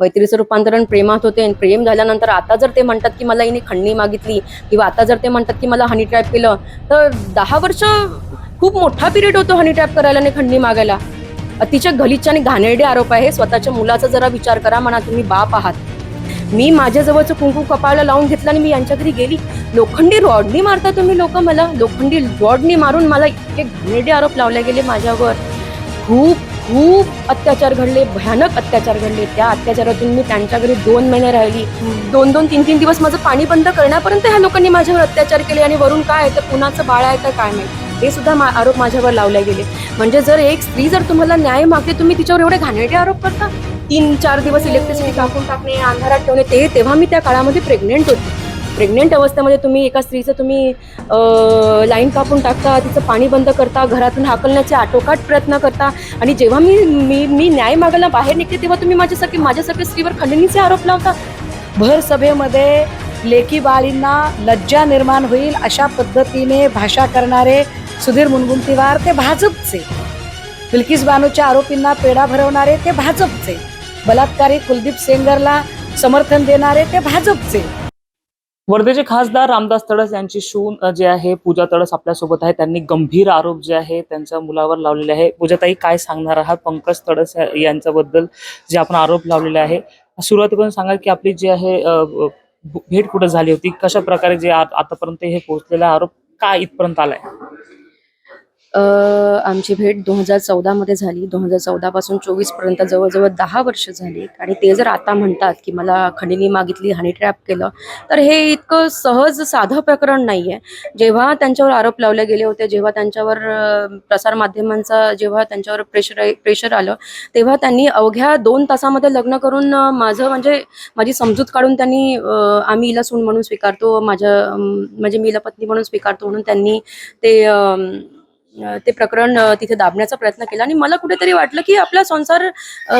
मैत्रीचं रूपांतरण प्रेमात होते आणि प्रेम झाल्यानंतर आता जर ते म्हणतात की मला हिने खंडणी मागितली किंवा आता जर ते म्हणतात की मला हनी ट्रॅप केलं तर दहा वर्ष खूप मोठा पिरियड होतो हनी ट्रॅप करायला आणि खंडणी मागायला. अतिशय गलिच्छ आणि घाणेरडे आरोप आहे. स्वतःच्या मुलाचा जरा विचार करा म्हणा तुम्ही बाप आहात. मी माझ्याजवळचं कुंकू कपाळाला लावून घेतलं आणि मी यांच्या घरी गेली. लोखंडी रॉडनी मारता तुम्ही लोक मला? लोखंडी रॉडनी मारून मला इतके घाणेरडे आरोप लावले गेले माझ्यावर. खूप खूप अत्याचार घडले भयानक अत्याचार घडले. त्या अत्याचारातून मी त्यांच्या घरी दोन महिने राहिली. दोन दोन तीन तीन दिवस माझं पाणी बंद करण्यापर्यंत ह्या लोकांनी माझ्यावर अत्याचार केले आणि वरून काय आहे तर कुणाचं बाळ आहे तर काय माहिती हे सुद्धा मा- आरोप माझ्यावर लावले गेले. म्हणजे जर एक स्त्री जर तुम्हाला न्याय मागते तुम्ही तिच्यावर एवढे घाणेरडे आरोप करता? तीन चार दिवस इलेक्ट्रिसिटी कापून टाकणे अंधारात ठेवणे ते तेव्हा मी त्या काळामध्ये प्रेग्नेंट होती. प्रेग्नेंट अवस्थेमध्ये तुम्ही एका स्त्रीचं तुम्ही लाईन कापून टाकता तिचं पाणी बंद करता घरातून हाकलण्याचे आटोकाट प्रयत्न करता आणि जेव्हा मी मी मी न्याय मागायला बाहेर निघते तेव्हा तुम्ही माझ्यासाठी माझ्यासाठी स्त्रीवर खंडणीचे आरोप लावता? भर सभेमध्ये लेखी बाळींना लज्जा निर्माण होईल अशा पद्धतीने भाषा करणारे सुधीर मुनगुंटीवार ते भाजपचे. बिल्किस बानूच्या आरोपींना पेढा भरवणारे ते भाजपचे. बलात्कारी कुलदीप सेंगरला समर्थन देणारे ते भाजपचे. वर्धेचे खासदार रामदास तडस यांची शून जे आहे पूजा तडस आपल्यासोबत आहे. त्यांनी गंभीर आरोप जे आहे त्यांच्या मुलावर लावलेले आहे. पूजाताई काय सांगणार आहात? पंकज तडस यांच्याबद्दल जे आपण आरोप लावलेले आहे. सुरुवातीपासून सांगा की आपली जी आहे भेट कुठे झाली होती? कशा प्रकारे जे आतापर्यंत हे पोहोचलेला आरोप काय इथपर्यंत आलाय? आमची भेट दोन हजार चौदामध्ये झाली. दोन हजार चौदापासून चोवीसपर्यंत जवळजवळ दहा वर्ष झाली. आणि ते जर आता म्हणतात की मला खंडणी मागितली हनी ट्रॅप केलं तर हे इतकं सहज साधं प्रकरण नाही आहे जेव्हा त्यांच्यावर आरोप लावले गेले होते जेव्हा त्यांच्यावर प्रसारमाध्यमांचा जेव्हा त्यांच्यावर प्रेशर प्रेशर आलं तेव्हा त्यांनी अवघ्या दोन तासामध्ये लग्न करून माझं म्हणजे माझी समजूत काढून त्यांनी आम्ही हिला सून म्हणून स्वीकारतो माझ्या म्हणजे मी हिला पत्नी म्हणून स्वीकारतो म्हणून त्यांनी ते ते प्रकरण तिथे दाबण्याचा प्रयत्न केला आणि मला कुठेतरी वाटलं की आपला संसार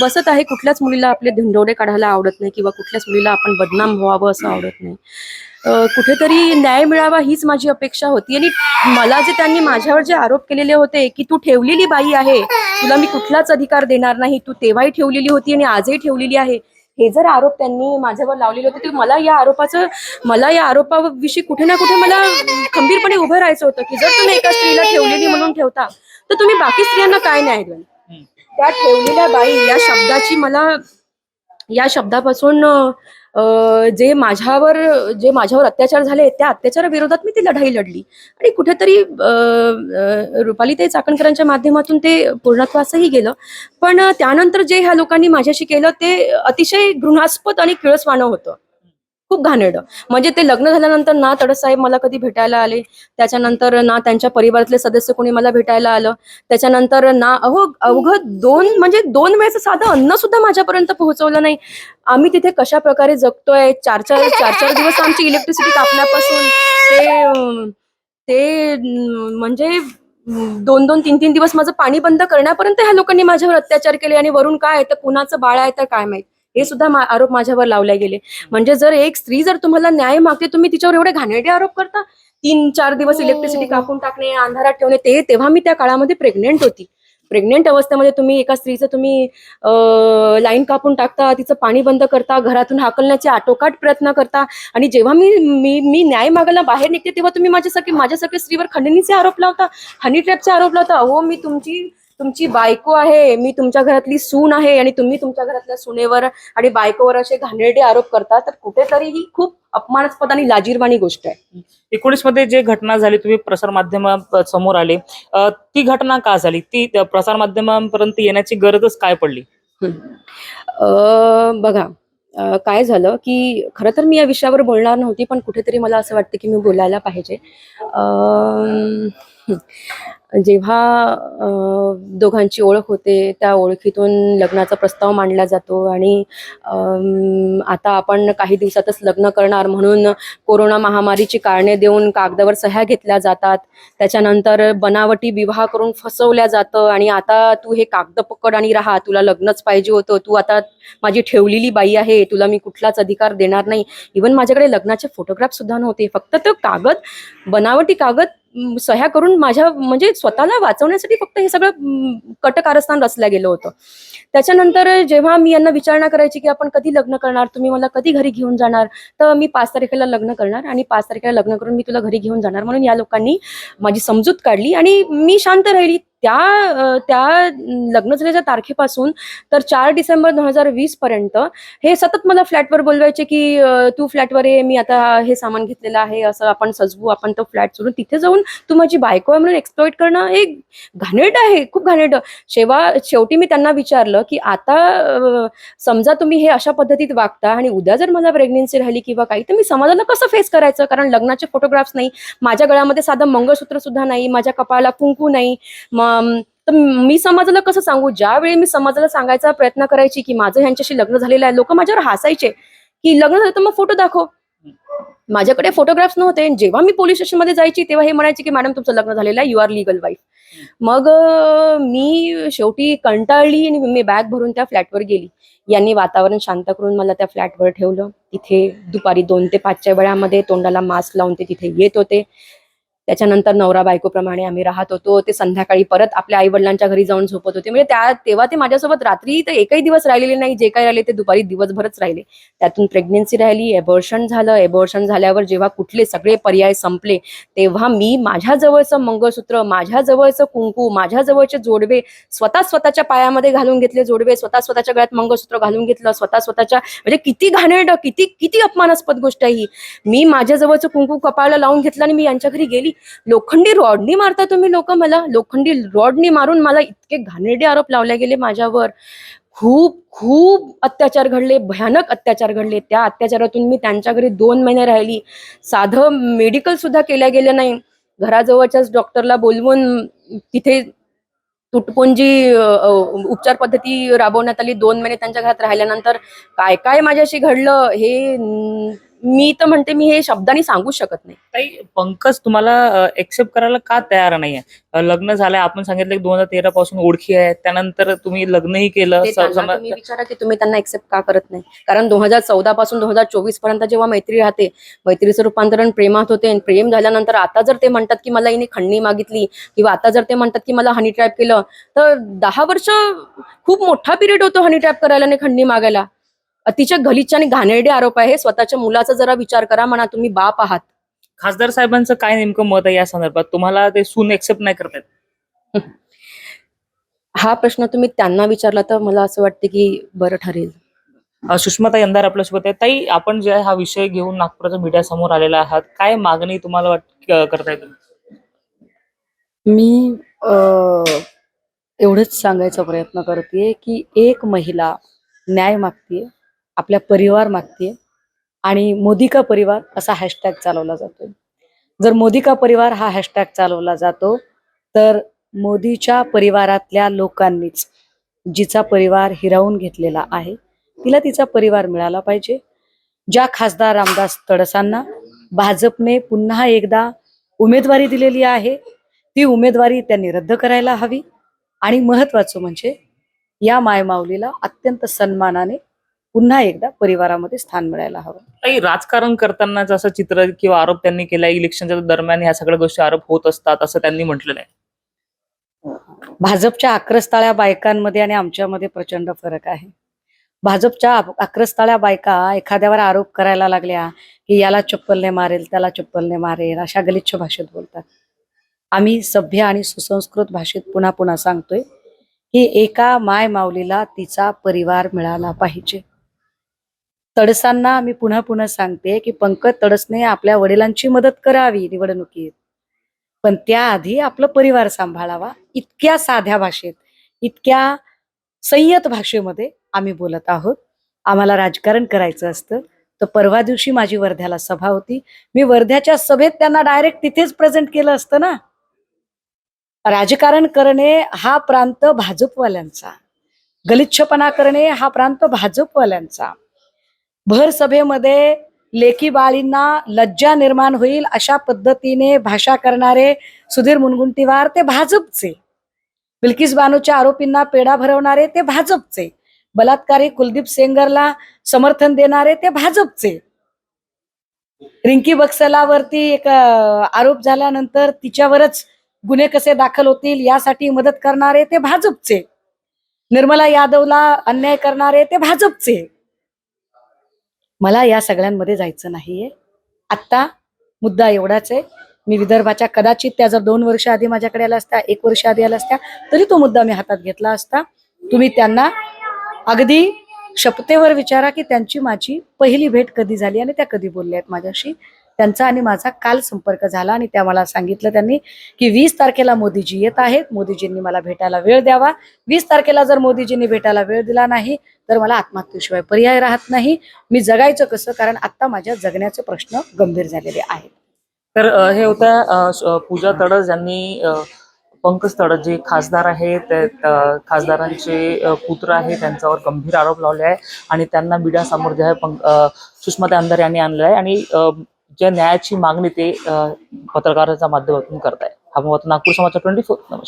बसत आहे. कुठल्याच मुलीला आपले धिंडोडे काढायला आवडत नाही किंवा कुठल्याच मुलीला आपण बदनाम व्हावं असं आवडत नाही. कुठेतरी न्याय मिळावा हीच माझी अपेक्षा होती. आणि मला जे त्यांनी माझ्यावर जे आरोप केलेले होते की तू ठेवलेली बाई आहे तुला मी कुठलाच अधिकार देणार नाही तू तेव्हाही ठेवलेली होती आणि आजही ठेवलेली आहे हे जर आरोप त्यांनी माझ्यावर लावलेले होते तर मला या आरोपाचं मला या आरोपाविषयी कुठे ना कुठे मला खंबीरपणे उभं राहायचं होतं की जर तुम्ही एका स्त्रीला ठेवलेली म्हणून ठेवता तर तुम्ही बाकी स्त्रियांना काय न्याय द्याल. त्या ठेवलेल्या बाई या शब्दाची मला या शब्दापासून जे माझ्यावर जे माझ्यावर अत्याचार झाले त्या अत्याचाराविरोधात मी ती लढाई लढली. आणि कुठेतरी रुपाली ते रुपालीताई चाकणकरांच्या माध्यमातून ते पूर्णत्वासही गेलं. पण त्यानंतर जे ह्या लोकांनी माझ्याशी केलं ते अतिशय घृणास्पद आणि किळसवाणं होतं. खूप घाणेरडं. म्हणजे ते लग्न झाल्यानंतर ना तडसाहेब मला कधी भेटायला आले त्याच्यानंतर ना त्यांच्या परिवारातले सदस्य कोणी मला भेटायला आलं त्याच्यानंतर ना अहो अवघं दोन म्हणजे दोन वेळेचं साधं अन्न सुद्धा माझ्यापर्यंत पोहोचवलं नाही. आम्ही तिथे कशा प्रकारे जगतोय चार चार चार चार दिवस आमची इलेक्ट्रिसिटी कापण्यापासून ते ते म्हणजे दोन दोन तीन तीन दिवस माझं पाणी बंद करण्यापर्यंत ह्या लोकांनी माझ्यावर अत्याचार केले आणि वरून काय तर कुणाचं बाळ आहे तर काय माहीत. हे सुद्धा मा- आरोप माझ्यावर लावले गेले. म्हणजे जर एक स्त्री जर तुम्हाला न्याय मागते तुम्ही तिच्यावर एवढे घाणेरडे आरोप करता? तीन चार दिवस इलेक्ट्रिसिटी कापून टाकणे अंधारात ठेवणे ते तेव्हा मी त्या काळामध्ये प्रेग्नेंट होती. प्रेग्नेंट अवस्थेमध्ये तुम्ही एका स्त्रीचं तुम्ही लाईन कापून टाकता तिचं पाणी बंद करता घरातून हाकलण्याचे आटोकाट प्रयत्न करता आणि जेव्हा मी मी मी न्याय मागायला बाहेर निघते तेव्हा तुम्ही माझ्यासाठी माझ्यासाठी स्त्रीवर खंडणीचे आरोप लावता हनी ट्रॅपचे आरोप लावता अहो मी तुमची तुमची बायको आहे मी तुमच्या घरातली सून आहे आणि तुम्ही तुमच्या घरातल्या सुनेवर आणि बायकोवर असे घाणेरडे आरोप करता तर कुठेतरी ही खूप अपमानास्पद आणि लाजीरवाणी गोष्ट आहे. एकोणीसमध्ये जे घटना झाली तुम्ही प्रसार माध्यम समोर आले ती घटना का झाली? ती प्रसार माध्यमांपर्यंत येण्याची गरजच काय पडली? अ, बघा काय झालं की खरं तर मी या विषयावर बोलणार नव्हती पण कुठेतरी मला असं वाटतं की मी बोलायला पाहिजे. जेव्हा दोघांची ओळख होते त्या ओळखीतून लग्नाचा प्रस्ताव मांडला जातो आणि आता आपण काही दिवसातच लग्न करणार म्हणून कोरोना महामारीची कारणे देऊन कागदावर सह्या घेतल्या जातात. त्याच्यानंतर बनावटी विवाह करून फसवल्या जातं आणि आता तू हे कागद पकड आणि राहा तुला लग्नच पाहिजे होतं. तू आता माझी ठेवलेली बाई आहे तुला मी कुठलाच अधिकार देणार नाही. इवन माझ्याकडे लग्नाचे फोटोग्राफ सुद्धा नव्हते. फक्त तो कागद बनावटी कागद सह्या करून माझ्या म्हणजे स्वतःला वाचवण्यासाठी फक्त हे सगळं कटकारस्थान रचलं गेलं होतं. त्याच्यानंतर जेव्हा मी यांना विचारणा करायची की आपण कधी लग्न करणार तुम्ही मला कधी घरी घेऊन जाणार तर मी पाच तारखेला लग्न करणार आणि पाच तारखेला लग्न करून मी तुला घरी घेऊन जाणार म्हणून या लोकांनी माझी समजूत काढली आणि मी शांत राहिली. त्या त्या लग्न झाल्याच्या तारखेपासून तर चार डिसेंबर दोन हजार वीस पर्यंत हे सतत मला फ्लॅटवर बोलवायचे की तू फ्लॅटवर ये मी आता हे सामान घेतलेलं आहे असं आपण सजवू आपण तो फ्लॅट सोडून तिथे जाऊन तू माझी बायको आहे म्हणून एक्सप्लॉइट करणं हे घाणेट आहे खूप घाणेट शेवा शेवटी मी त्यांना विचारलं की आता समजा तुम्ही हे अशा पद्धतीत वागता आणि उद्या जर मला प्रेग्नेन्सी राहिली किंवा काही तर मी समाजाला कसं फेस करायचं? कारण लग्नाचे फोटोग्राफ्स नाही माझ्या गळ्यामध्ये साधं मंगळसूत्र सुद्धा नाही माझ्या कपाळाला कुंकू नाही मग तर मी समाजाला कसं सांगू? ज्यावेळी मी समाजाला सांगायचा प्रयत्न करायची की माझं ह्यांच्याशी लग्न झालेलं आहे लोक माझ्यावर हसायचे की लग्न झालं तर मग फोटो दाखव. माझ्याकडे फोटोग्राफ्स नव्हते. जेव्हा मी पोलीस स्टेशनमध्ये जायची तेव्हा हे म्हणायचे की मॅडम तुमचं लग्न झालेलं आहे. यू आर लिगल वाईफ मग मी शेवटी कंटाळली आणि मी बॅग भरून त्या फ्लॅटवर गेली. यांनी वातावरण शांत करून मला त्या फ्लॅटवर ठेवलं. तिथे दुपारी दोन ते पाचच्या वेळामध्ये तोंडाला मास्क लावून ते तिथे येत होते. त्याच्यानंतर नवरा बायकोप्रमाणे आम्ही राहत होतो. ते संध्याकाळी परत आपल्या आई वडिलांच्या घरी जाऊन झोपत होते. म्हणजे त्या तेव्हा ते माझ्यासोबत रात्री तर एकही दिवस राहिलेले नाही. जे काही राहिले ते दुपारी दिवसभरच राहिले. त्यातून प्रेग्नेन्सी राहिली एबॉर्शन झालं. एबॉर्शन झाल्यावर जेव्हा कुठले सगळे पर्याय संपले तेव्हा मी माझ्याजवळचं मंगळसूत्र माझ्याजवळचं कुंकू माझ्याजवळचे जोडवे स्वतः स्वतःच्या पायामध्ये घालून घेतले जोडवे स्वतः स्वतःच्या गळ्यात मंगळसूत्र घालून घेतलं स्वतः स्वतःच्या म्हणजे किती घाणेरडं किती किती अपमानास्पद गोष्ट आहे ही. मी माझ्याजवळचं कुंकू कपाळाला लावून घेतलं आणि मी यांच्या घरी गेली. लोखंडी रॉडनी मारता तुम्ही लोक मला? लोखंडी रॉडनी मारून मला इतके घाणेरडे आरोप लावले गेले माझ्यावर. खूप खूप अत्याचार घडले भयानक अत्याचार घडले. त्या अत्याचारातून मी त्यांच्या घरी दोन महिने राहिली. साधं मेडिकल सुद्धा केल्या गेलं नाही. घराजवळच्याच डॉक्टरला बोलवून तिथे तुटपुंजी उपचार पद्धती राबवण्यात आली. दोन महिने त्यांच्या घरात राहिल्यानंतर काय काय माझ्याशी घडलं हे मी तर म्हणते मी हे शब्दांनी सांगू शकत नाही. ताई पंकज तुम्हाला एक्सेप्ट करायला का तयार नाहीये? लग्न झालंय आपण सांगितलं की दोन हजार तेरा पासून ओळखी आहे त्यानंतर तुम्ही लग्नही केलं ते स- त्यांना सम- तुम्ही विचारा की तुम्ही त्यांना एक्सेप्ट का करत नाही. कारण दोन हजार चौदा पासून दोन हजार चोवीसपर्यंत जेव्हा मैत्री राहते मैत्रीचं रूपांतरण प्रेमात होते आणि प्रेम झाल्यानंतर आता जर ते म्हणतात की मला हिने खंडणी मागितली किंवा आता जर ते म्हणतात की मला हनी ट्रॅप केलं तर दहा वर्ष खूप मोठा पिरियड होतो हनी ट्रॅप करायला आणि खंडणी मागायला. अतिशय गलिच्छ आणि घाणेरडे आरोप आहे. स्वतःच्या मुलाचा जरा विचार करा. म्हणा तुम्ही बाप आहात. खासदार साहेबांचं काय नेमकं मत आहे या संदर्भात? तुम्हाला ते सून एक्सेप्ट नाही करतायत. हा. प्रश्न तुम्ही त्यांना विचारला तर मला असं वाटतं की बरं ठरेल. अ, सुषमाताई अंधार आपल्यासोबत आहे ताई आपण जे आहे हा विषय घेऊन नागपुराच्या मीडिया समोर आलेला आहात. काय मागणी तुम्हाला वाट क- करताय तुम्ही? मी अ, एवढंच सांगायचा प्रयत्न करते की एक महिला न्याय मागतीये. आपल्या परिवार मागतीये. आणि मोदी का परिवार असा हॅशटॅग चालवला जातोय. जर मोदी का परिवार हा हॅशटॅग चालवला जातो तर मोदीच्या परिवारातल्या लोकांनीच जिचा परिवार हिरावून घेतलेला आहे तिला तिचा परिवार मिळाला पाहिजे. ज्या खासदार रामदास तडसांना भाजपने पुन्हा एकदा उमेदवारी दिलेली आहे ती उमेदवारी त्यांनी रद्द करायला हवी. आणि महत्वाचं म्हणजे या मायमाऊलीला अत्यंत सन्मानाने पुन्हा एकदा परिवारामध्ये स्थान मिळायला हवं. ताई राजकारण करतानाच असं चित्र किंवा आरोप त्यांनी केलाय इलेक्शनच्या दरम्यान ह्या सगळ्या गोष्टी आरोप होत असतात असं त्यांनी म्हटलेलं आहे भाजपच्या आक्रस्ताळ्या बायकांमध्ये आणि आमच्यामध्ये प्रचंड फरक आहे. भाजपच्या आक- आक्रस्ताळ्या बायका एखाद्यावर आरोप करायला लागल्या की याला चप्पलने मारेल त्याला चप्पलने मारेल अशा गलिच्छ भाषेत बोलतात. आम्ही सभ्य आणि सुसंस्कृत भाषेत पुन्हा पुन्हा सांगतोय की एका माय माऊलीला तिचा परिवार मिळाला पाहिजे. तडसांना मी पुन्हा पुन्हा सांगते की पंकज तडसने आपल्या वडिलांची मदत करावी निवडणुकीत. पण त्याआधी आपलं परिवार सांभाळावा. इतक्या साध्या भाषेत इतक्या संयत भाषेमध्ये आम्ही बोलत आहोत. आम्हाला राजकारण करायचं असतं. तर परवा दिवशी माझी वर्ध्याला सभा होती. मी वर्ध्याच्या सभेत त्यांना डायरेक्ट तिथेच प्रेझेंट केलं असतं ना. राजकारण करणे हा प्रांत भाजपवाल्यांचा. गलिच्छपणा करणे हा प्रांत भाजपवाल्यांचा. भर सभेमध्ये लेखी बाळींना लज्जा निर्माण होईल अशा पद्धतीने भाषा करणारे सुधीर मुनगुंटीवार ते भाजपचे. बिल्किस बानूच्या आरोपींना पेढा भरवणारे ते भाजपचे. बलात्कारी कुलदीप सेंगरला समर्थन देणारे ते भाजपचे. रिंकी बक्सलावरती एक आरोप झाल्यानंतर तिच्यावरच गुन्हे कसे दाखल होतील यासाठी मदत करणारे ते भाजपचे. निर्मला यादवला अन्याय करणारे ते भाजपचे. मला या सगळ्यांमध्ये जायचं नाहीये. आत्ता मुद्दा एवढाच आहे. मी विदर्भाच्या कदाचित त्या जर दोन वर्ष आधी माझ्याकडे आल्या असत्या एक वर्ष आधी आल्या असत्या तरी तो मुद्दा मी हातात घेतला असता. तुम्ही त्यांना अगदी शपथेवर विचारा की त्यांची माझी पहिली भेट कधी झाली आणि त्या कधी बोलल्या आहेत माझ्याशी. त्यांचा आणि माझा काल संपर्क झाला आणि त्या मला सांगितलं त्यांनी की वीस तारखेला मोदीजी येत आहेत. मोदीजींनी मला भेटायला वेळ द्यावा. वीस तारखेला जर मोदीजींनी भेटायला वेळ दिला नाही तर मला आत्महत्येशिवाय पर्याय राहत नाही. मी जगायचं कसं? कारण आता माझ्या जगण्याचे प्रश्न गंभीर झालेले आहेत. तर हे होत्या पूजा तडस यांनी पंकज तडस जे खासदार आहेत खासदारांचे पुत्र आहे त्यांच्यावर गंभीर आरोप लावले आहे आणि त्यांना मीडियासमोर जे आहे पंक- सुषमा आमदार यांनी आणलं आहे. आणि ज्या न्यायाची मागणी ते अ, पत्रकाराच्या माध्यमातून करताय हा होता नागपूर समाजचा ट्वेंटी फोर नमस्कार.